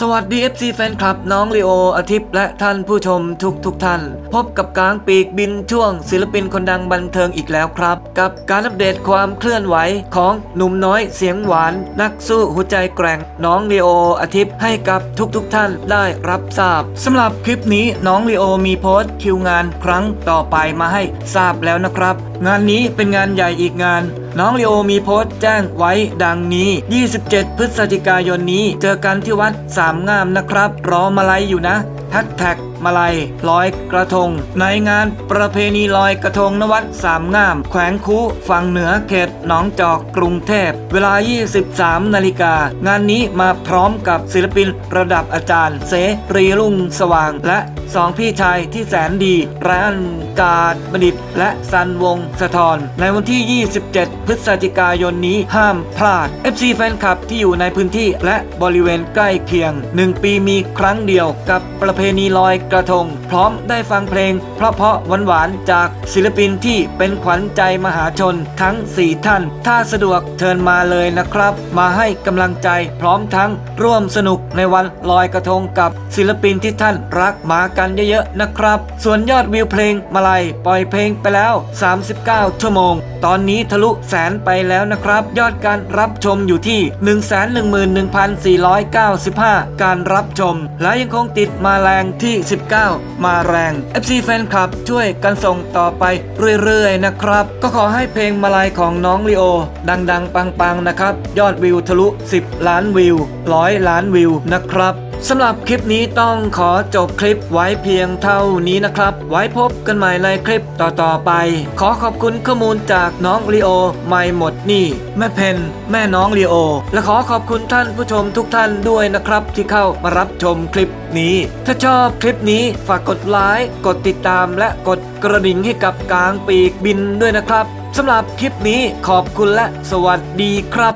สวัสดี FC แฟนคลับน้องลีโออาทิตย์และท่านผู้ชมทุกทุกท่าน พบกับกลางปีกบินช่วงศิลปินคนดังบันเทิงอีกแล้วครับ กับการอัปเดตความเคลื่อนไหวของหนุ่มน้อยเสียงหวาน นักสู้หัวใจแกร่งน้องลีโออาทิตย์ให้กับทุกทุกท่านได้รับทราบสำหรับคลิปนี้น้องลีโอมีโพสต์คิวงานครั้งต่อไปมาให้ทราบแล้วนะครับ งานนี้เป็นงานใหญ่อีกงาน น้องลีโอมีโพสต์แจ้งไว้ดังนี้ 27 พฤศจิกายนนี้ เจอกันที่วัดสามงามนะครับ รอมาลัยอยู่นะ แฮชแท็กมาลัยลอยกระทง ในงานประเพณีลอยกระทงนวัดสามงาม แขวงคูฝั่งเหนือเขตหนองจอกกรุงเทพ เวลา 23 นาฬิกา งานนี้มาพร้อมกับศิลปินระดับอาจารย์เสรีรุ่งสว่าง และสองพี่ชายที่แสนดีร้านกาดบดิตและซันวงสะทอนในวันที่ 27 พฤศจิกายนนี้ห้ามพลาด FC แฟนคลับที่อยู่ในพื้นที่และบริเวณใกล้เคียง 1 ปีมีครั้งเดียวกับประเพณีลอยกระทง พร้อมได้ฟังเพลง เพราะเพราะหวานหวานๆจากศิลปินที่เป็นขวัญใจมหาชนทั้ง 4 ท่าน ถ้าสะดวกเชิญมาเลยนะครับ มาให้กำลังใจพร้อมทั้งร่วมสนุกในวันลอยกระทงกับศิลปินที่ท่านรักมากันเยอะๆนะครับ ส่วนยอดวิวเพลงมาลัยปล่อยเพลงไปแล้ว 39 ชั่วโมง ตอนนี้ทะลุแสนไปแล้วนะครับ ยอดการรับชมอยู่ที่ 111,495 การรับชม และยังคงติดมาแรงที่ 19 มาแรง FC แฟนคลับช่วยกันส่งต่อไปเรื่อยๆนะครับ ก็ขอให้เพลงมาลายของน้องลีโอ ดังๆ ปังๆนะครับ ยอดวิวทะลุ 10 ล้านวิวร้อยล้านวิวนะครับ สำหรับคลิปนี้ต้องขอจบคลิปไว้เพียงเท่านี้นะครับ ไว้พบกันใหม่ในคลิปต่อๆไป ขอขอบคุณข้อมูลจากน้องลีโอไม่หมดนี่ แม่เพนแม่น้องลีโอ และขอขอบคุณท่านผู้ชมทุกท่านด้วยนะครับ ที่เข้ามารับชมคลิปนี้ ถ้าชอบคลิปนี้ฝากกดไลค์กดติดตามและกดกระดิ่งให้กับกลางปีกบินด้วยนะครับสำหรับคลิปนี้ขอบคุณและสวัสดีครับ